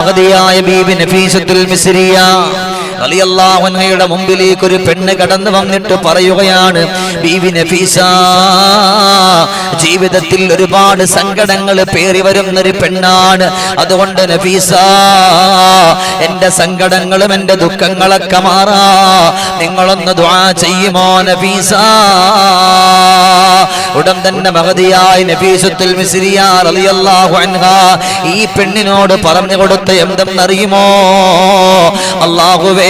മഹതിയായ ബീബി നഫീസത്തുൽ മിസ്രിയ. റളിയല്ലാഹു അൻഹയുടെ മുമ്പിലേക്ക് ഒരു പെണ്ണ് കടന്നു വന്നിട്ട് പറയുകയാണ് ബീവി നഫീസ ജീവിതത്തിൽ ഒരുപാട് സങ്കടങ്ങൾ പേറി വരുന്ന ഒരു പെണ്ണാണ്. അതുകൊണ്ട് നഫീസ എന്റെ സങ്കടങ്ങളും എന്റെ ദുഃഖങ്ങളൊക്കെ മാറാ. നിങ്ങളൊന്ന് ദുആ ചെയ്യുമോ നഫീസ? ഉടൻ തന്നെ മഹതിയായി നഫീസത്തുൽ മിസ്രിയ റളിയല്ലാഹു അൻഹ ഈ പെണ്ണിനോട് പറഞ്ഞു കൊടുത്ത എന്തെന്നറിയുമോ? അള്ളാഹുവേ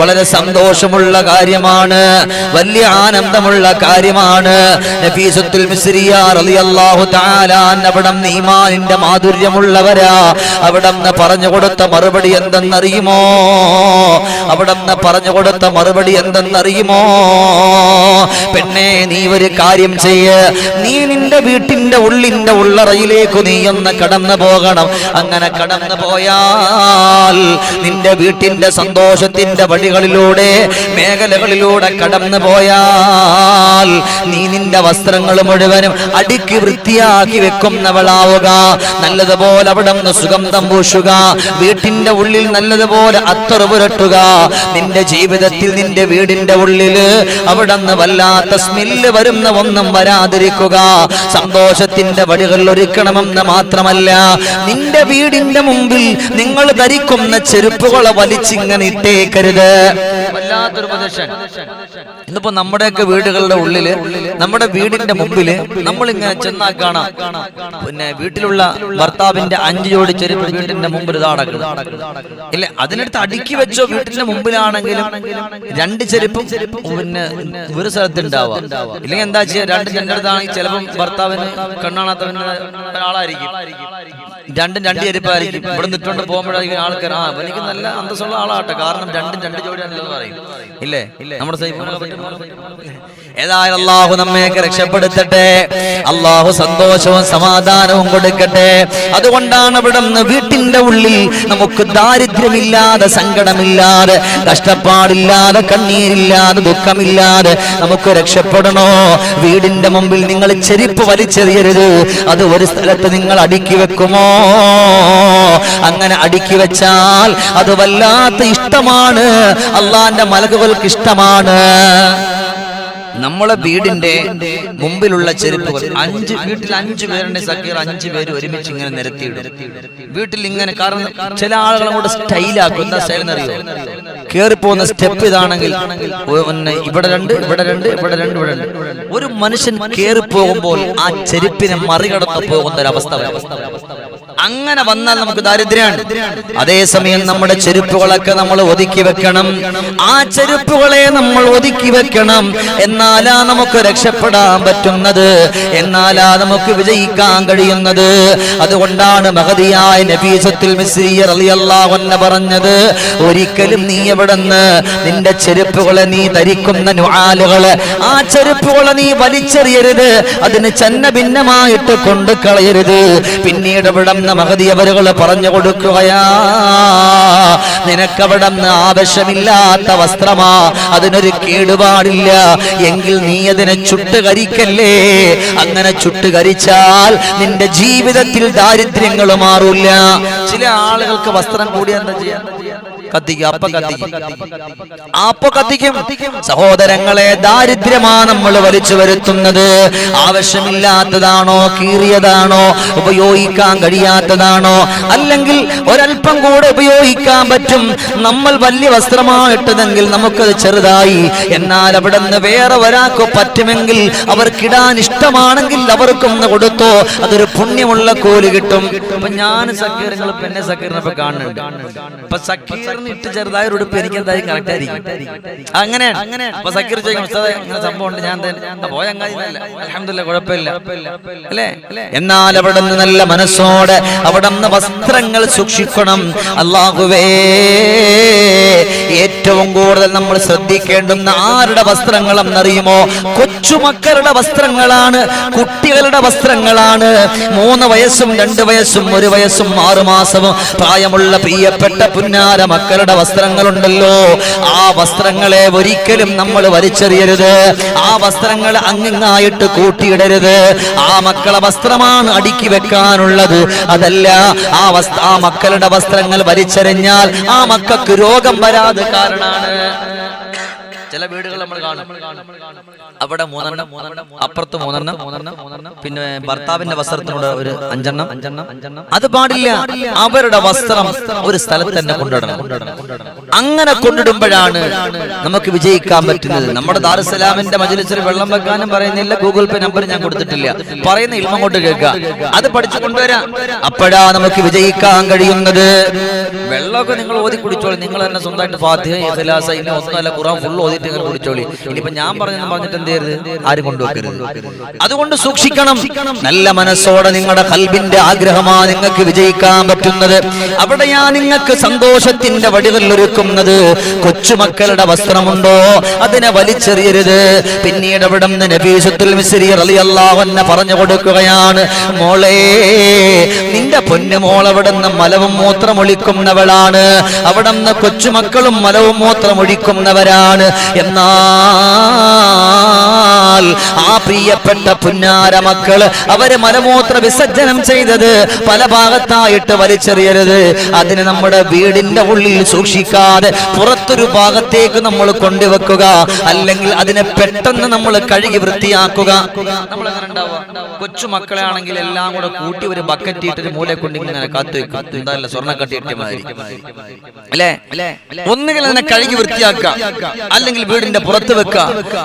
വളരെ സന്തോഷമുള്ള കാര്യമാണ്. വലിയ ആനന്ദമുള്ള കാര്യമാണ്. നഫീസത്തുൽ മിസ്രിയ റളിയല്ലാഹു തആല അവിടം മാധുര്യമുള്ളവരാ. പറഞ്ഞു കൊടുത്ത മറുപടി എന്തെന്നറിയുമോ? അവിടന്ന് പറഞ്ഞു കൊടുത്ത മറുപടി എന്തെന്നറിയുമോ? പെണ്ണെ നീ ഒരു കാര്യം ചെയ്യ്. നീ നിന്റെ വീട്ടിന്റെ ഉള്ളിന്റെ ഉള്ളറയിലേക്ക് നീ ഒന്ന് കടന്നു പോകണം. അങ്ങനെ കടന്നു പോയാൽ നിന്റെ വീട്ടിന്റെ സന്തോഷത്തിന്റെ വഴികളിലൂടെ മേഖലകളിലൂടെ കടന്നു പോയാൽ നീ നിന്റെ വസ്ത്രങ്ങൾ മുഴുവനും അടുക്കി വൃത്തിയാക്കി വെക്കുന്നവളാവുക. നല്ലതുപോലെ അവിടെ നിന്ന് സുഗന്ധം പൂശുക. വീട്ടിന്റെ ഉള്ളിൽ നല്ലതുപോലെ അത്തറ് പുരട്ടുക. നിന്റെ ജീവിതത്തിൽ നിന്റെ വീടിന്റെ ഉള്ളിൽ അവിടെ നിന്ന് വല്ലാത്ത സ്മെല്ല് വരുന്ന ഒന്നും വരാതിരിക്കുക. സന്തോഷത്തിന്റെ വഴികൾ ഒരുക്കണമെന്ന് മാത്രമല്ല നിന്റെ വീടിന്റെ മുമ്പിൽ നിങ്ങൾ ധരിക്കുന്ന ചെരുപ്പുകളെ വലിച്ചിങ്ങനെ ഇട്ടേക്കരുത്. വല്ലാത്തൊരു ഉപദേശം. ഇന്നിപ്പോ നമ്മുടെയൊക്കെ വീടുകളുടെ ഉള്ളിൽ നമ്മുടെ വീടിന്റെ മുമ്പിൽ നമ്മളിങ്ങനെ ചെന്നാ കാണാം. പിന്നെ വീട്ടിലുള്ള ഭർത്താവിന്റെ അഞ്ച് ജോഡി ചെരുപ്പ് വീട്ടിന്റെ മുമ്പിൽ ഇതാടക്കും ഇല്ല അതിനടുത്ത് അടുക്കി വെച്ചോ വീട്ടിന്റെ മുമ്പിലാണെങ്കിലും രണ്ട് ചെരുപ്പും പിന്നെ ഒരു സ്ഥലത്ത് ഉണ്ടാവുക. ഇല്ലെങ്കിൽ എന്താ ചെയ്യാ? രണ്ട് ചെണ്ടടുത്താണെങ്കിൽ ചിലപ്പം ഭർത്താവിന് കണ്ണാണാത്തവന് ഒരാളായിരിക്കും. രണ്ടും രണ്ട് ചെരുപ്പായിരിക്കും ഇവിടെ നിട്ടുകൊണ്ട് പോകുമ്പോഴായിരിക്കും ആൾക്കാർ ആ എനിക്ക് നല്ല അന്തസ്സുള്ള ആളാട്ടെ കാരണം രണ്ടും രണ്ട് ജോഡിയാണല്ലോ പറയും ഇല്ലേ നമ്മുടെ. ഏതായാലും അള്ളാഹു നമ്മയൊക്കെ രക്ഷപ്പെടുത്തട്ടെ അള്ളാഹു സന്തോഷവും സമാധാനവും കൊടുക്കട്ടെ അതുകൊണ്ടാണ് ഇവിടെ വീട്ടിന്റെ ഉള്ളിൽ നമുക്ക് ദാരിദ്ര്യമില്ലാതെ സങ്കടമില്ലാതെ കഷ്ടപ്പാടില്ലാതെ കണ്ണീരില്ലാതെ ദുഃഖമില്ലാതെ നമുക്ക് രക്ഷപ്പെടണോ വീടിന്റെ മുമ്പിൽ നിങ്ങൾ ചെരുപ്പ് വലിച്ചെറിയരുത് അത് ഒരു സ്ഥലത്ത് നിങ്ങൾ അടുക്കി വെക്കുമോ അങ്ങനെ അടുക്കി വെച്ചാൽ അത് വല്ലാത്ത ഇഷ്ടമാണ്. അള്ളാന്റെ മലകുകൾക്ക് ഇഷ്ടമാണ്. നമ്മളെ വീടിന്റെ മുമ്പിലുള്ള ചെരുപ്പുകൾ അഞ്ച് വീട്ടിൽ അഞ്ചു പേരുടെ സഖീർ അഞ്ചു പേര് ഒരുമിച്ച് ഇങ്ങനെ നിരത്തിയിടും. വീട്ടിൽ ഇങ്ങനെ കാരണം ചില ആളുകൾ അങ്ങോട്ട് സ്റ്റൈലാക്കും. എന്താ കേറി പോകുന്ന സ്റ്റെപ്പ് ഇതാണെങ്കിൽ ഇവിടെ രണ്ട് ഇവിടെ രണ്ട് ഇവിടെ രണ്ട് ഇവിടെ രണ്ട്. ഒരു മനുഷ്യൻ കേറി പോകുമ്പോൾ ആ ചെരുപ്പിനെ മറികടന്ന് പോകുന്ന ഒരു അവസ്ഥ. അങ്ങനെ വന്നാൽ നമുക്ക് ദാരിദ്ര്യമാണ് അതേസമയം നമ്മുടെ ചെരുപ്പുകളൊക്കെ നമ്മൾ ഒതുക്കി വെക്കണം. ആ ചെരുപ്പുകളെ നമ്മൾ ഒതുക്കി വെക്കണം. എന്നാലാ നമുക്ക് രക്ഷപ്പെടാൻ പറ്റുന്നത്. എന്നാലാ നമുക്ക് വിജയിക്കാൻ കഴിയുന്നത്. അതുകൊണ്ടാണ് മഹതിയായ നബീസത്തിൽ അൻഹ പറഞ്ഞത് ഒരിക്കലും നീ എവിടെന്ന് നിന്റെ ചെരുപ്പുകളെ നീ ധരിക്കുന്ന നുആലുകൾ ആ ചെരുപ്പുകളെ നീ വലിച്ചെറിയരുത്. അതിന് ചെന്ന ഭിന്നമായിട്ട് കൊണ്ടു കളയരുത് പിന്നീട് ഇവിടുന്ന് മഹതിയവരുകൾ പറഞ്ഞു കൊടുക്കുകയാ. നിനക്കവിടെ ആവശ്യമില്ലാത്ത വസ്ത്രമാ അതിനൊരു കേടുപാടില്ല. എങ്കിൽ നീ അതിനെ ചുട്ടുകരിക്കല്ലേ അങ്ങനെ ചുട്ടുകരിച്ചാൽ നിന്റെ ജീവിതത്തിൽ ദാരിദ്ര്യങ്ങൾ മാറൂല ചില ആളുകൾക്ക് വസ്ത്രം കൂടി എന്താ ചെയ്യാ? കത്തിക്കും അപ്പ കത്തിക്കും അപ്പ കത്തിക്കും സഹോദരങ്ങളെ ദാരിദ്ര്യമാണ് നമ്മൾ വലിച്ചു വരുത്തുന്നത്. ആവശ്യമില്ലാത്തതാണോ കീറിയതാണോ ഉപയോഗിക്കാൻ കഴിയാത്തതാണോ അല്ലെങ്കിൽ ഒരല്പം കൂടെ ഉപയോഗിക്കാൻ പറ്റും. നമ്മൾ വലിയ വസ്ത്രമായിട്ടതെങ്കിൽ നമുക്കത് ചെറുതായി. എന്നാൽ അവിടെ നിന്ന് വേറെ ഒരാൾക്ക് പറ്റുമെങ്കിൽ അവർക്കിടാൻ ഇഷ്ടമാണെങ്കിൽ അവർക്കൊന്ന് കൊടുത്തോ. അതൊരു പുണ്യമുള്ള കൂലി കിട്ടും. ഞാൻ സക്കീർ നിങ്ങൾ പെന്നെ സക്കീറിനൊക്കെ കാണുന്നുണ്ട്. അപ്പൊ സക്കീറിന് ഇട്ട് ചെറുതായ ഒരു ഉടുപ്പ് എനിക്ക് എന്തായാലും കറക്റ്റ് ആയിരിക്കും അങ്ങനെ അങ്ങനെ സക്കീർ ചോദിക്കും ഇങ്ങനെ സംഭവം ഉണ്ട്. ഞാൻ കുഴപ്പമില്ല. അല്ലേ? എന്നാൽ അവിടെ നിന്ന് നല്ല മനസ്സോടെ അവിടെ നിന്ന് വസ്ത്രങ്ങൾ സൂക്ഷിക്കണം. അള്ളാഹുവേ ഏറ്റവും കൂടുതൽ നമ്മൾ ശ്രദ്ധിക്കേണ്ടുന്ന ആരുടെ വസ്ത്രങ്ങളെന്നറിയുമോ? കൊച്ചുമക്കളുടെ വസ്ത്രങ്ങളാണ് കുട്ടികളുടെ വസ്ത്രങ്ങളാണ്. മൂന്ന് വയസ്സും രണ്ട് വയസ്സും ഒരു വയസ്സും ആറുമാസവും പ്രായമുള്ള പ്രിയപ്പെട്ട പുന്നാര മക്കൾ മക്കളുടെ വസ്ത്രങ്ങളുണ്ടല്ലോ. ആ വസ്ത്രങ്ങളെ ഒരിക്കലും നമ്മൾ വലിച്ചെറിയരുത്. ആ വസ്ത്രങ്ങൾ അങ്ങിങ്ങായിട്ട് കൂട്ടിയിടരുത്. ആ മക്കളെ വസ്ത്രമാണ് അടുക്കി വെക്കാനുള്ളത്. അതല്ല ആ വസ്ത്ര ആ മക്കളുടെ വസ്ത്രങ്ങൾ വലിച്ചെറിഞ്ഞാൽ ആ മക്കൾക്ക് രോഗം വരാതെ കാരണമാണ് ചില വീടുകൾ നമ്മൾ കാണും. അവിടെ മൂന്നെണ്ണം അപ്പുറത്ത് മൂന്നെണ്ണം പിന്നെ ഭർത്താവിന്റെ വസ്ത്രത്തിനോട് ഒരു അഞ്ചെണ്ണം അഞ്ചെണ്ണം. അഞ്ചെണ്ണം. അത് പാടില്ല. അവരുടെ വസ്ത്രം ഒരു സ്ഥലത്ത് തന്നെ കൊണ്ടിടണം അങ്ങനെ കൊണ്ടിടുമ്പോഴാണ് നമുക്ക് വിജയിക്കാൻ പറ്റുന്നത്. നമ്മുടെ ദാറുസലാമിന്റെ മജലിസിൽ വെള്ളം വെക്കാനും പറയുന്നില്ല. ഗൂഗിൾ പേ നമ്പർ ഞാൻ കൊടുത്തിട്ടില്ല. പറയുന്ന ഇൽമ കൊണ്ട് കേൾക്കുക. അത് പഠിച്ചു കൊണ്ടുവരാം. അപ്പോഴാ നമുക്ക് വിജയിക്കാൻ കഴിയുന്നത്. വെള്ളമൊക്കെ നിങ്ങൾ ഓതി കുടിച്ചോളൂ. നിങ്ങൾ തന്നെ സ്വന്തമായിട്ട് ഫാത്തിഹ ഇഖ്ലാസ് ഇനി ഒന്നുമല്ല ഖുറാൻ ഫുൾ ഓതിയിട്ട് നിങ്ങൾ കുടിച്ചോളി ഇനിയിപ്പോ ഞാൻ പറഞ്ഞു പറഞ്ഞിട്ട് എന്ത് ചെയ്യരുത്? ആരും കൊണ്ടുവെക്കരുത്. അതുകൊണ്ട് സൂക്ഷിക്കണം. നല്ല മനസ്സോടെ നിങ്ങളുടെ കൽബിന്റെ ആഗ്രഹമാ നിങ്ങൾക്ക് വിജയിക്കാൻ പറ്റുന്നത്. അവിടെയാ നിങ്ങൾക്ക് സന്തോഷത്തിന്റെ വടികൾ ഒരുക്കുന്നത്. കൊച്ചുമക്കളുടെ വസ്ത്രമുണ്ടോ? അതിനെ വലിച്ചെറിയരുത്. പിന്നീട് അവിടെ നിന്ന് നബീസുത്തുൽ മിസ്രി പറഞ്ഞു കൊടുക്കുകയാണ് മോളെ നിന്റെ പൊന്നു മോൾ അവിടെ നിന്ന് മലവും മൂത്രമൊഴിക്കുന്നവളാണ്. അവിടെ നിന്ന് കൊച്ചുമക്കളും മലവും മൂത്രം ഒഴിക്കുന്നവരാണ് എന്നാൽ ആ പ്രിയപ്പെട്ട പുന്നാര മക്കൾ അവർ മലമൂത്ര വിസർജനം ചെയ്തത് പല ഭാഗത്തായിട്ട് വലിച്ചെറിയരുത്. അതിന് നമ്മുടെ വീടിന്റെ ഉള്ളിൽ സൂക്ഷിക്കാതെ പുറത്തൊരു ഭാഗത്തേക്ക് നമ്മൾ കൊണ്ടുവെക്കുക. അല്ലെങ്കിൽ അതിനെ പെട്ടെന്ന് നമ്മൾ കഴുകി വൃത്തിയാക്കുക. നമ്മൾ അങ്ങനെ കൊച്ചു മക്കളെ ആണെങ്കിൽ എല്ലാം കൂടെ കൂട്ടി ഒരു ബക്കറ്റ് ഇട്ടൊരു മൂലെ കൊണ്ട് ഇങ്ങനെ കാത്തു വെക്കും. സ്വർണ കട്ടിട്ട് അല്ലേ? ഒന്നുകിൽ അതിനെ കഴുകി വൃത്തിയാക്കുക. അല്ലെങ്കിൽ വീടിന്റെ പുറത്ത് വെക്കുക.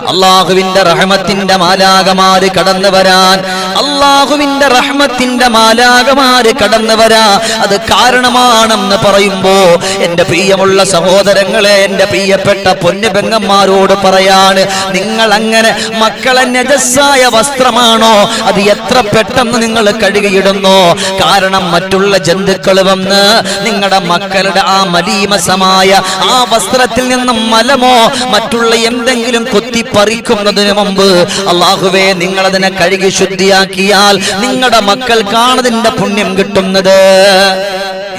അള്ളാഹുവിന്റെ റഹ്മത്തിന്റെ മാലാകമാര് കടന്നു വരാൻ. അള്ളാഹുവിന്റെ റഹ്മത്തിന്റെ മാലാകമാര് കടന്നു വരാ. അത് കാരണമാണെന്ന് പറയുമ്പോ എന്റെ പ്രിയമുള്ള സഹോദരങ്ങളെ എന്റെ പ്രിയപ്പെട്ട പൊന്നു പെങ്ങന്മാരോട് പറയാണ് നിങ്ങൾ അങ്ങനെ മക്കളെ നജസ്സായ വസ്ത്രമാണോ? അത് എത്ര പെട്ടെന്ന് നിങ്ങൾ കഴുകിയിടുന്നു? കാരണം മറ്റുള്ള ജന്തുക്കൾ വന്ന് നിങ്ങളുടെ മക്കളുടെ ആ മലീമസമായ ആ വസ്ത്രത്തിൽ നിന്നും മലമോ മറ്റുള്ള എന്തെങ്കിലും കൊത്തിപ്പറിക്കുന്നതിന് മുമ്പ് അള്ളാഹുവേ നിങ്ങൾ അതിനെ കഴുകി ശുദ്ധിയാക്കിയാൽ നിങ്ങളുടെ മക്കൾ അതിന്റെ പുണ്യം കിട്ടുന്നത്.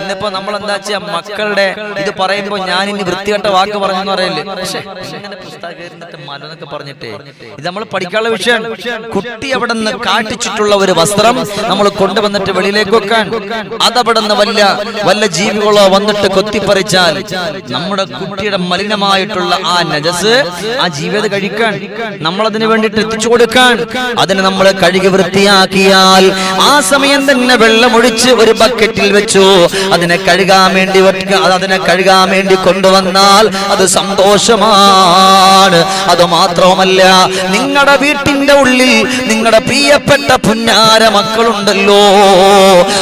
ഇന്നിപ്പോ നമ്മൾ എന്താ വെച്ചാ മക്കളുടെ ഇത് പറയുമ്പോ ഞാൻ ഇനി വൃത്തികെട്ട വാക്ക് പറഞ്ഞെന്ന് പറയല്ലേ? പക്ഷെ ഇങ്ങനെ പുസ്തകം മലനൊക്കെ മലന്നൊക്കെ പറഞ്ഞിട്ടേ ഇത് നമ്മൾ പഠിക്കാനുള്ള വിഷയം. കുട്ടി അവിടെ നിന്ന് കാട്ടിച്ചിട്ടുള്ള ഒരു വസ്ത്രം നമ്മൾ കൊണ്ടുവന്നിട്ട് വെളിയിലേക്ക് വെക്കാൻ. അതവിടെ നിന്ന് വല്ല വല്ല ജീവികളോ വന്നിട്ട് കൊത്തിപ്പറിച്ചാൽ നമ്മുടെ കുട്ടിയുടെ മലിനമായിട്ടുള്ള ആ നജസ് ആ ജീവിത കഴിക്കാൻ നമ്മൾ അതിന് വേണ്ടിയിട്ട് എത്തിച്ചു കൊടുക്കാൻ അതിനെ നമ്മൾ കഴുകി വൃത്തിയാക്കിയാൽ ആ സമയം തന്നെ വെള്ളമൊഴിച്ച് ഒരു ബക്കറ്റിൽ വെച്ചു. അതിനെ കഴുകാൻ വേണ്ടി അത് അതിനെ കഴുകാൻ വേണ്ടി കൊണ്ടുവന്നാൽ അത് സന്തോഷമാണ്. അത് മാത്രവുമല്ല നിങ്ങളുടെ വീട്ടിന്റെ ഉള്ളിൽ നിങ്ങളുടെ പ്രിയപ്പെട്ട പുന്നാര മക്കളുണ്ടല്ലോ.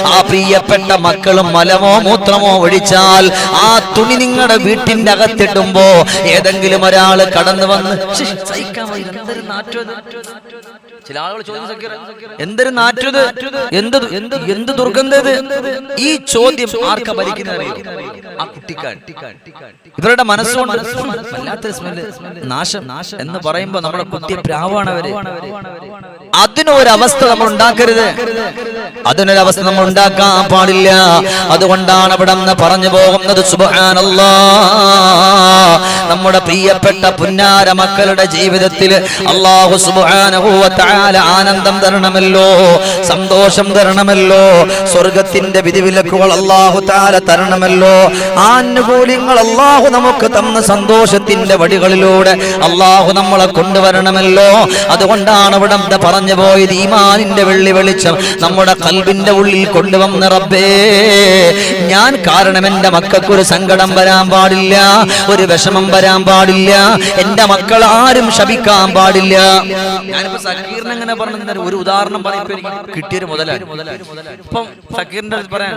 ആ പ്രിയപ്പെട്ട മക്കളും മലമോ മൂത്രമോ ഒഴിച്ചാൽ ആ തുണി നിങ്ങളുടെ വീട്ടിന്റെ അകത്തിടുമ്പോ ഏതെങ്കിലും ഒരാൾ കടന്നു വന്ന് "ശ്ശ്, സഹിക്കാൻ വയ്യ, എന്തൊരു നാറ്റം ഇത്." ചില ആളുകൾ എന്തൊരു നാറ്റത്? എന്ത് എന്ത് എന്ത് ദുർഗന്ധത്? ഈ ചോദ്യം ആർക്ക ഭരിക്കുന്ന ആ കുട്ടിക്കാണ്. ഇവരുടെ മനസ്സുകൊണ്ട് വല്ലാത്തൊരു സ്മെല്ല് നാശം നാശം എന്ന് പറയുമ്പോ നമ്മുടെ കുട്ടി പ്രാവാണ് അവർ. അതിനൊരവസ്ഥ നമ്മൾ ഉണ്ടാക്കരുത്. അതിനൊരവസ്ഥ നമ്മൾ ഉണ്ടാക്കാൻ പാടില്ല. അതുകൊണ്ടാണ് അവിടെ നിന്ന് പറഞ്ഞു പോകുന്നത് സുബ്ഹാനല്ലാ. നമ്മുടെ പ്രിയപ്പെട്ട പുന്നാര മക്കളുടെ ജീവിതത്തിൽ അള്ളാഹു സുബ്ഹാനഹു വ ആനന്ദം തരണമല്ലോ സന്തോഷം തരണമല്ലോ സ്വർഗത്തിന്റെ വിധിവിലക്കുകൾ അള്ളാഹു താല തരണമല്ലോ ആനുകൂല്യങ്ങൾ അള്ളാഹു നമുക്ക് തന്ന സന്തോഷത്തിന്റെ വടികളിലൂടെ അള്ളാഹു നമ്മളെ കൊണ്ടുവരണമല്ലോ. അതുകൊണ്ടാണ് ഇവിടെ പറഞ്ഞു പോയത് ഈമാനിന്റെ വെള്ളി വെളിച്ചം നമ്മുടെ കൽബിന്റെ ഉള്ളിൽ കൊണ്ടുവന്ന റബ്ബേ. ഞാൻ കാരണം എന്റെ മക്കൾക്കൊരു സങ്കടം വരാൻ പാടില്ല ഒരു വിഷമം വരാൻ പാടില്ല എന്റെ മക്കൾ ആരും ശപിക്കാൻ പാടില്ല. ഞാനിപ്പോ സക്കീറിനെ എങ്ങനെ പറഞ്ഞു? ഒരു ഉദാഹരണം പറയുമ്പോൾ എനിക്ക് കിട്ടിയൊരു മുതലാണ്. ഇപ്പം സക്കീറിന്റെ പറയാൻ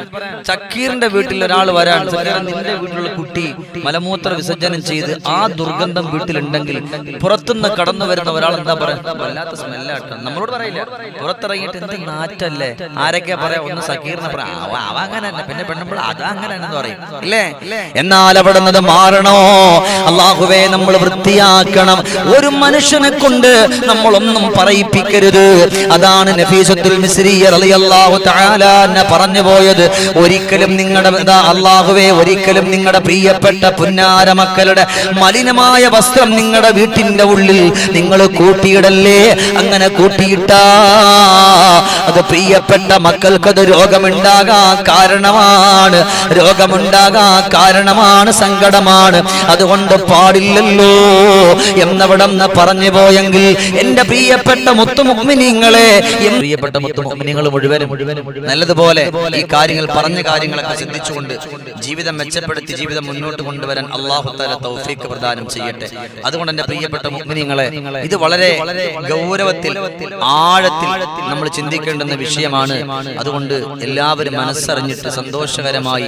സക്കീറിന്റെ വീട്ടിൽ ഒരാൾ വരാൻ നിന്റെ വീട്ടിലുള്ള കുട്ടി മലമൂത്ര വിസർജനം ചെയ്ത് ആ ദുർഗന്ധം വീട്ടിലുണ്ടെങ്കിൽ പുറത്തുനിന്ന് കടന്നു വരുന്ന ഒരാൾ എന്താ പറയാ? വല്ലാത്ത സ്മെല്ലാട്ടോ നമ്മളോട് പറയില്ല. പുറത്തിറങ്ങിയിട്ട് എന്ത് നാറ്റല്ലേ ആരൊക്കെ പറയാ? ഒന്ന് സക്കീറിനെ പറയാം. അങ്ങനെ തന്നെ. പിന്നെ പെണ്ണുമ്പോൾ അത് അങ്ങനെ തന്നെ പറയും. അല്ലേ എന്നാൽ അവിടെ നിന്ന് മാറണോ? അള്ളാഹുവേ നമ്മൾ വൃത്തിയാക്കണം. ഒരു മനുഷ്യനെ കൊണ്ട് നമ്മളൊന്നും പറയിപ്പിക്കും പറയിപ്പിക്കരുത് അതാണ് നഫീസത്തുൽ പറഞ്ഞു പോയത്. ഒരിക്കലും നിങ്ങളുടെ അള്ളാഹുവേ ഒരിക്കലും നിങ്ങളുടെ പ്രിയപ്പെട്ട പുന്നാര മക്കളുടെ മലിനമായ വസ്ത്രം നിങ്ങളുടെ വീട്ടിന്റെ ഉള്ളിൽ നിങ്ങൾ കൂട്ടിയിടല്ലേ? അങ്ങനെ കൂട്ടിയിട്ടാ. അത് പ്രിയപ്പെട്ട മക്കൾക്കത് രോഗമുണ്ടാകാൻ കാരണമാണ്. രോഗമുണ്ടാകാൻ കാരണമാണ് സങ്കടമാണ്. അതുകൊണ്ട് പാടില്ലല്ലോ. എന്നവിടം പറഞ്ഞു പോയെങ്കിൽ എന്റെ പ്രിയപ്പെട്ട പ്രിയപ്പെട്ട മുഴുവനും നല്ലതുപോലെ ഈ കാര്യങ്ങൾ പറഞ്ഞ കാര്യങ്ങളൊക്കെ ചിന്തിച്ചുകൊണ്ട് ജീവിതം മെച്ചപ്പെടുത്തി ജീവിതം മുന്നോട്ട് കൊണ്ടുവരാൻ അള്ളാഹു തല തൗഫീക്ക് പ്രദാനം ചെയ്യട്ടെ. അതുകൊണ്ട് എന്റെ പ്രിയപ്പെട്ട മുഗ്മിനിങ്ങളെ ഇത് വളരെ ഗൗരവത്തിൽ ആഴത്തിൽ നമ്മൾ ചിന്തിക്കേണ്ടുന്ന വിഷയമാണ്. അതുകൊണ്ട് എല്ലാവരും മനസ്സറിഞ്ഞിട്ട് സന്തോഷകരമായി.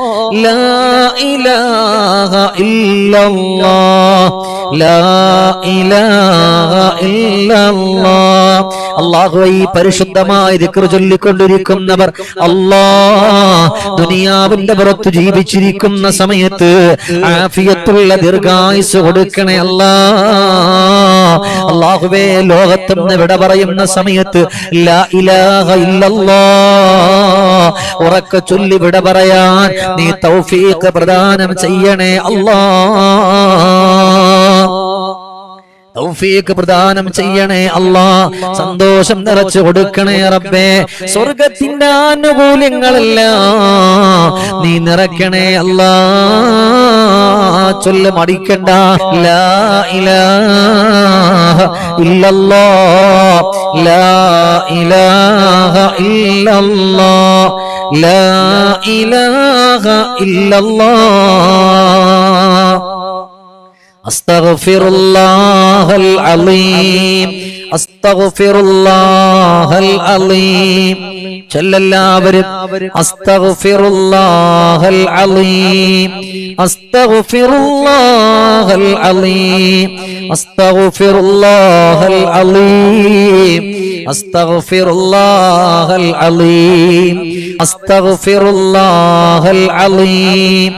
لا إله إلا الله അള്ളാഹുവ ഈ പരിശുദ്ധമായ ദിക്ർ ചൊല്ലിക്കൊണ്ടിരിക്കുന്നവർ അള്ളാ ദുനിയാവിന്റെ പുറത്ത് ജീവിച്ചിരിക്കുന്ന സമയത്ത് ആഫിയത്തുള്ള ദീർഘായുസ് കൊടുക്കണേ അല്ല. അള്ളാഹുവേ ലോകത്തുനിന്ന് വിട പറയുന്ന സമയത്ത് ഉറക്ക ചൊല്ലി വിട പറയാൻ നീ തൗഫീഖ് പ്രദാനം ചെയ്യണേ അള്ളാ തൗഫീഖ് പ്രദാനം ചെയ്യണേ അല്ലാ. സന്തോഷം നിറച്ചു കൊടുക്കണേ റബ്ബേ. സ്വർഗത്തിന്റെ ആനുകൂല്യങ്ങളല്ല. നീ നിറക്കണേ അല്ലാ. ചൊല്ല മടിക്കണ്ട. ലാ ഇലാഹ ഇല്ലല്ലാ. ലാ ഇലാഹ ഇല്ലല്ലാ. ലാ ഇലാഹ ഇല്ലല്ലാ. أستغفر الله العظيم. أستغفر الله العظيم جل എല്ലാവരും أستغفر الله العظيم أستغفر الله العظيم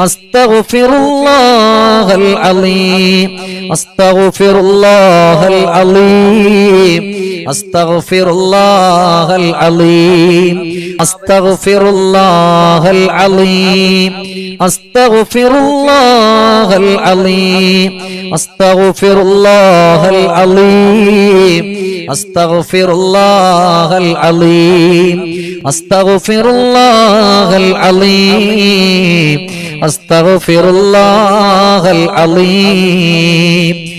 أستغفر الله العظيم أستغفر الله العظيم الرجيم أستغفر الله العظيم. أستغفر الله العظيم. أستغفر الله العظيم. أستغفر الله العظيم. أستغفر الله العظيم. أستغفر الله العظيم. أستغفر الله العظيم.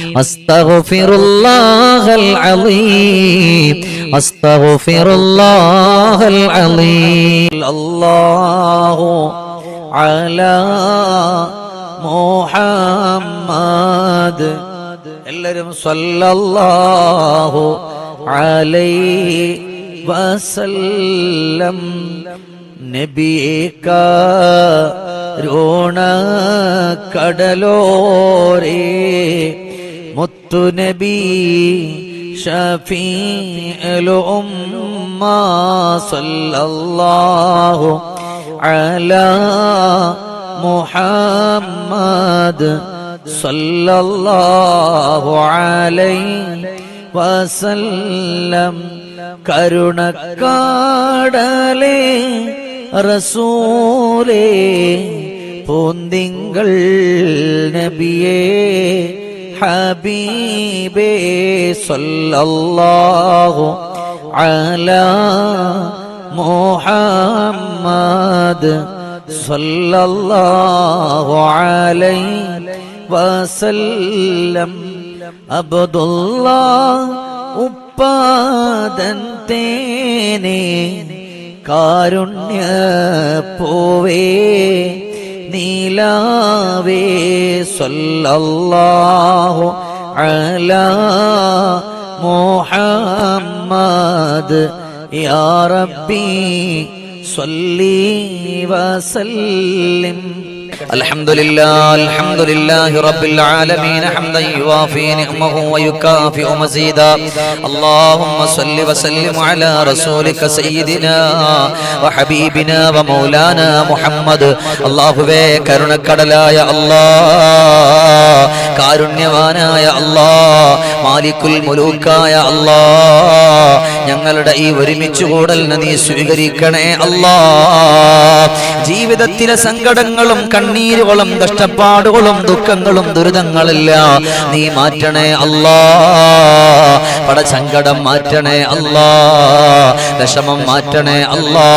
أستغفر الله العظيم. أستغفر الله العظيم. الله على محمد. صلى الله عليه وسلم نبيك رونا كدلوري മുത്തുനബി സല്ലല്ലാഹു അലാ മുഹമ്മദ് സല്ലല്ലാഹു അലൈഹി വസല്ലം. കരുണക്കാടലേ റസൂലേ പൂന്തിങ്കൾ നബിയേ ഹബീബേ സല്ലല്ലാഹു അലാ മുഹമ്മദ് സല്ലല്ലാഹു അലൈഹി വസല്ലം അബ്ദുല്ലാ ഉപ്പാദൻ തേനേ കാരുണ്യ പോവേ നീലാവേ സല്ലല്ലാഹു അലാ മുഹമ്മദ് യാ റബ്ബി صلي وسلم الحمد لله الحمد لله رب العالمين حمدا يوافي نعمه ويكافئ مزيدا اللهم صل وسلم على رسولك سيدنا وحبيبنا ومولانا محمد അള്ളാഹുവേ കരുണക്കടലായ അല്ലാ കാരുണ്യവാനായ അല്ലാ മാലിക്കുൽ മുലൂക്കായ അല്ലാ ഞങ്ങളുടെ ഈ ഒരുമിച്ച് കൂടലിനെ നീ സ്വീകരിക്കണേ അല്ലാ ജീവിതത്തിലെ സങ്കടങ്ങളും കണ്ണീരുകളും കഷ്ടപ്പാടുകളും ദുഃഖങ്ങളും ദുരിതങ്ങളില്ല. നീ മാറ്റണേ അല്ലാ. പടസങ്കടം മാറ്റണേ അല്ലാ. വിഷമം മാറ്റണേ അല്ലാ.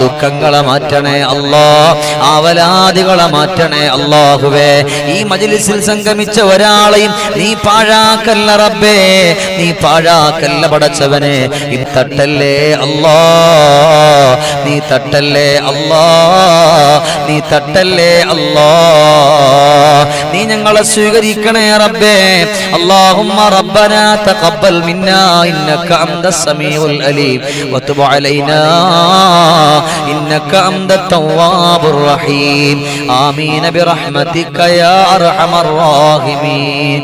ദുഃഖങ്ങളെ മാറ്റണേ അല്ലാ. ആവലാദികളെ മാറ്റണേ അല്ലാഹുവേ. ഈ മജിലിസിൽ സംഗമിച്ച ഒരാളെയും നീ പാഴാക്കല്ല റബ്ബേ. നീ പാഴാക്കല്ല പടച്ചവനെ. ഈ തട്ടല്ലേ അല്ലാ. നീ തട്ടല്ലേ അല്ലാ. നീ തട്ടല്ലേ അല്ലാ നീ ഞങ്ങളെ സ്വീകരിക്കണേ റബ്ബേ اللهم ربنا تقبل منا انك انت السميع العليم وتب علينا انك انت التواب الرحيم امين برحمتك يا ارحم الراحمين